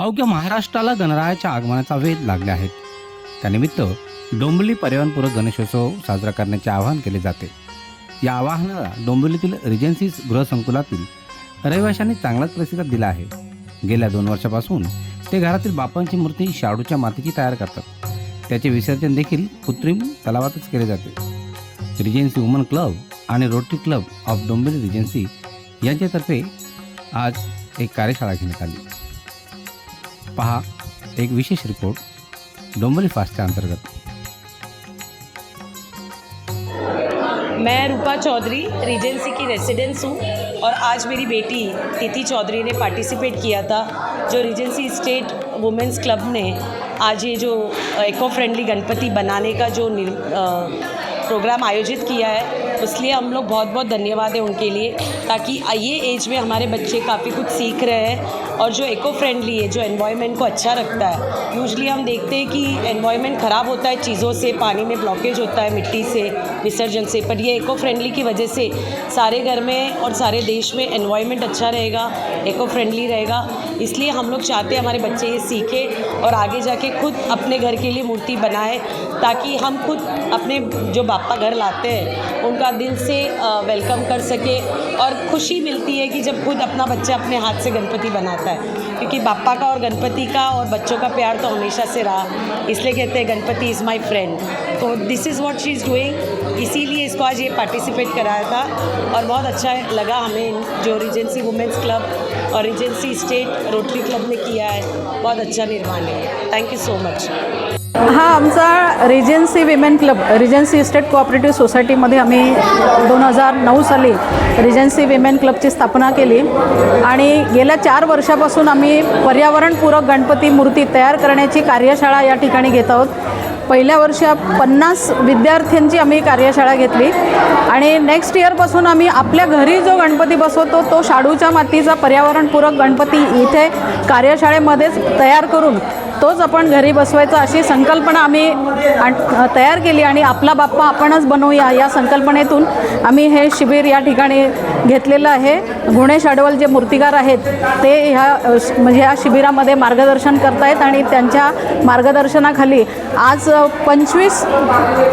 अवघ्या महाराष्ट्राला गणरायाच्या आगमनाचा वेध लागले आहेत. त्यानिमित्त डोंबिवली पर्यावरणपूरक गणेशोत्सव साजरा करण्याचे आवाहन केले जाते. या आवाहनाला डोंबिवलीतील रिजन्सीज गृहसंकुलातील रहिवाशांनी चांगलाच प्रतिसाद दिला आहे. गेल्या दोन वर्षापासून ते घरातील बापांची मूर्ती शाडूच्या मातीची तयार करतात. त्याचे विसर्जन देखील कृत्रिम तलावातच केले जाते. रिजन्सी वुमन क्लब आणि rotary club of Dombivli regency यांच्यातर्फे आज एक कार्यशाळा घेण्यात आली. पहा, एक विशेष रिपोर्ट डोंबिवली फास्टच्या अंतर्गत. मैं रूपा चौधरी रीजेंसी की रेसिडेंस हूँ और आज मेरी बेटी तिथि चौधरी ने पार्टिसिपेट किया था, जो रीजेंसी स्टेट वुमेंस क्लब ने आज ये जो इको फ्रेंडली गणपति बनाने का जो प्रोग्राम आयोजित किया है इसलिए हम लोग बहुत बहुत धन्यवाद है उनके लिए, ताकि ये एज में हमारे बच्चे काफ़ी कुछ सीख रहे हैं और जो इको फ्रेंडली है, जो एनवायरनमेंट को अच्छा रखता है। यूजली हम देखते हैं कि एनवायरनमेंट ख़राब होता है चीज़ों से, पानी में ब्लॉकेज होता है, मिट्टी से विसर्जन से। पर ये इको फ्रेंडली की वजह से सारे घर में और सारे देश में एनवायरनमेंट अच्छा रहेगा इको फ्रेंडली रहेगा। इसलिए हम लोग चाहते हैं हमारे बच्चे ये सीखें और आगे जाके खुद अपने घर के लिए मूर्ति बनाए, ताकि हम खुद अपने जो बापा घर लाते हैं, उनका दिल से वेलकम कर सके और खुशी मिलती है कि जब खुद अपना बच्चा अपने हाथ से गणपति बनाता है। क्योंकि बापा का और गणपति का और बच्चों का प्यार तो हमेशा से रहा। इसलिए कहते हैं, गणपति इज़ माई फ्रेंड तो this is what she is doing इसीलिए इसको आज ये पार्टिसिपेट कराया था और बहुत अच्छा लगा हमें जो रिजेंसी वुमेंस क्लब और रिजेंसी स्टेट रोटरी क्लब ने किया है। बहुत अच्छा निर्माण है। थैंक यू सो मच हा आमचा Regency women club Regency state cooperative सोसायटीमध्ये आम्ही दोन हजार नऊ साली रिजन्सी विमेन क्लबची स्थापना केली. आणि गेल्या चार वर्षापासून आम्ही पर्यावरणपूरक गणपती मूर्ती तयार करण्याची कार्यशाळा या ठिकाणी घेत आहोत. पहिल्या वर्षी पन्नास विद्यार्थ्यांची आम्ही कार्यशाळा घेतली. आणि नेक्स्ट इयरपासून आम्ही आपल्या घरी जो गणपती बसवतो तो शाडूच्या मातीचा पर्यावरणपूरक गणपती इथे कार्यशाळेमध्येच तयार करून तोच आपण घरी बसवायचा अशी संकल्पना आम्ही तयार केली आणि आपला बाप्पा आपणच बनवूया या संकल्पनेतून आम्ही हे शिबिर या ठिकाणी घेतलेलं आहे. गुणेश अडवल जे मूर्तिकार आहेत ते ह्या म्हणजे या शिबिरामध्ये मार्गदर्शन करतायत आणि त्यांच्या मार्गदर्शनाखाली आज पंचवीस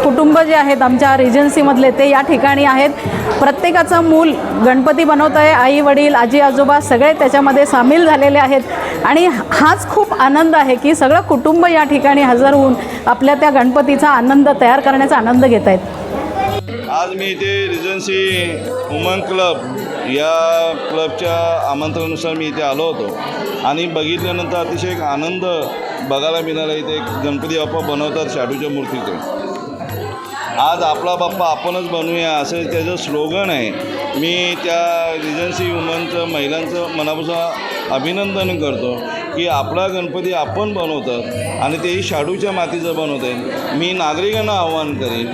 कुटुंब जे आहेत आमच्या रिजन्सीमधले ते या ठिकाणी आहेत. प्रत्येकाचं मूल गणपती बनवत आहे आई वडील आजी आजोबा सगळे त्याच्यामध्ये सामील झालेले आहेत. आणि हाच खूप आनंद आहे की सगळं कुटुंब या ठिकाणी हजर होऊन आपल्या त्या गणपतीचा आनंद तयार करण्याचा आनंद घेत आहेत. आज मी इथे रिजन्सी वुमन क्लब या क्लबच्या आमंत्रणानुसार मी इथे आलो होतो. आणि बघितल्यानंतर अतिशय एक आनंद बघायला मिळालं इथे एक गणपती बाप्पा बनवतात शाडूच्या मूर्तीचे. आज आपला बाप्पा आपणच बनवूया असं त्याचं स्लोगन आहे. मी त्या रिजन्सी वुमनचं महिलांचं मनापासून अभिनंदन करतो की आपला गणपती आपण बनवतात आणि तेही शाडूच्या मातीचं बनवत आहेत. मी नागरिकांना आवाहन करेन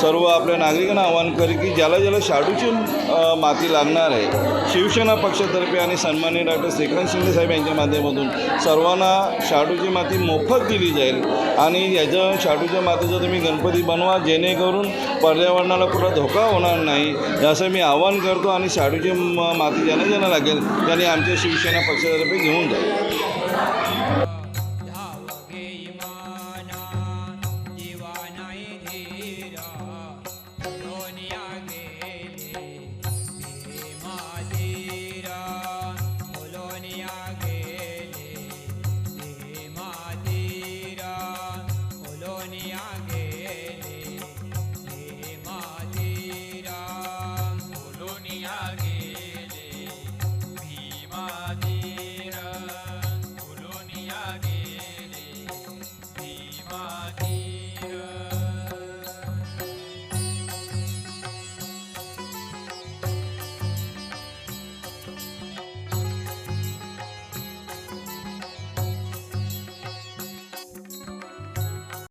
सर्व आपल्या नागरिकांना आवाहन करेल की ज्याला ज्याला शाडूची माती लागणार आहे शिवसेना पक्षातर्फे आणि सन्माननीय डॉक्टर श्रीकांत शिंदे साहेब यांच्या माध्यमातून सर्वांना शाडूची माती मोफत दिली जाईल आणि याच्या शाडूच्या मातीचं तुम्ही गणपती बनवा जेणेकरून पर्यावरणाला कुठला धोका होणार नाही. असं मी आवाहन करतो आणि शाडूची माती ज्यांना ज्यांना लागेल त्यांनी आमच्या शिवसेना पक्षातर्फे घेऊन जाईल.